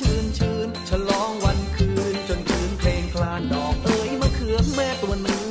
ชื่นชื่นฉลองวันคืนจนคืนเพลงคลานดอกเอ๋ยมะเขือแม่ตัวหนึ่ง